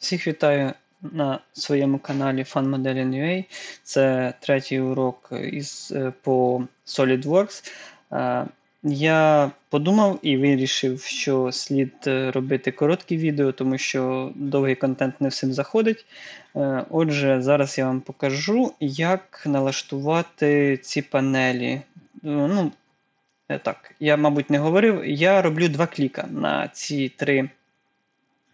Всіх вітаю на своєму каналі FunModeling.ua. Це третій урок із, е, по SolidWorks. Е, Я подумав і вирішив, що слід е, робити короткі відео, тому що довгий контент не всім заходить. Отже, зараз я вам покажу, як налаштувати ці панелі. Ну, так, я, мабуть, не говорив. Я роблю два кліка на ці три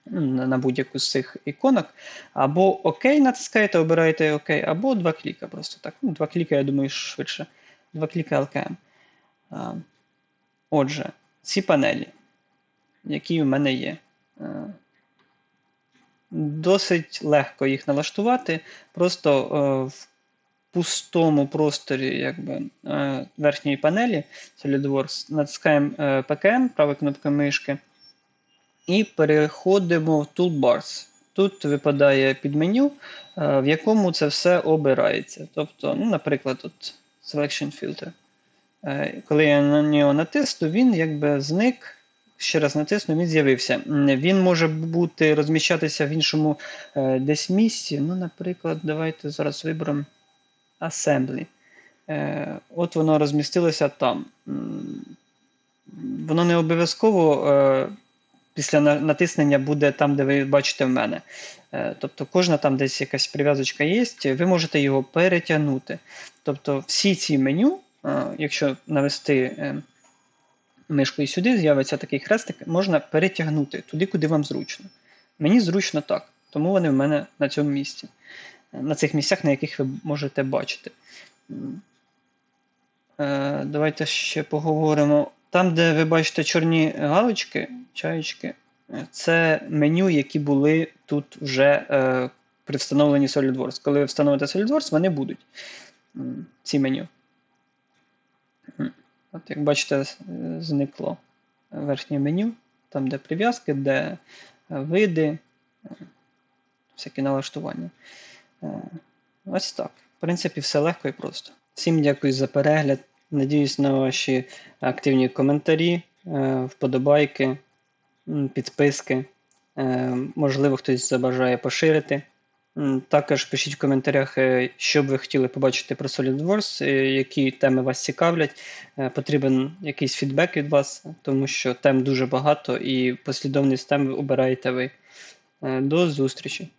на на будь-яку з цих іконок. Або ОК натискаєте, обираєте ОК, або два кліка. Просто так. Ну, Два кліка, я думаю, швидше. Два кліка LKM. Отже, ці панелі, які в мене є. Досить легко їх налаштувати. Просто е, в пустому просторі якби, е, верхньої панелі SolidWorks натискаємо е, PKM, правою кнопкою мишки. І переходимо в Toolbars. Тут випадає підменю, е, в якому це все обирається. Тобто, ну, наприклад, тут Selection Filter. Е, коли я на нього натисну, він якби зник. Ще раз натисну, він з'явився. Він може бути розміщатися в іншому е, десь місці. Ну, наприклад, давайте зараз виберемо Assembly. От воно розмістилося там. Воно не обов'язково після натиснення буде там, де ви бачите в мене. Е, тобто кожна там десь якась прив'язочка є, ви можете його перетягнути. Тобто всі ці меню, е, якщо навести е, мишкою сюди, з'явиться такий хрестик, можна перетягнути туди, куди вам зручно. Мені зручно так, тому вони в мене на цьому місці. На цих місцях, на яких ви можете бачити. Давайте ще поговоримо там, де ви бачите чорні галочки, чаєчки, це меню, які були тут вже е, при встановленні SolidWorks. Коли ви встановите SolidWorks, вони будуть ці меню. От, Як бачите, зникло верхнє меню, там, де прив'язки, де види, всякі налаштування. Е, ось так. В принципі, все легко і просто. Всім дякую за перегляд. Надіюсь на ваші активні коментарі, е, вподобайки, підписки. Е, можливо, хтось забажає поширити. Також пишіть в коментарях, е, що б ви хотіли побачити про SolidWorks, які теми вас цікавлять. Потрібен якийсь фідбек від вас, тому що тем дуже багато і послідовність тем обираєте ви. До зустрічі!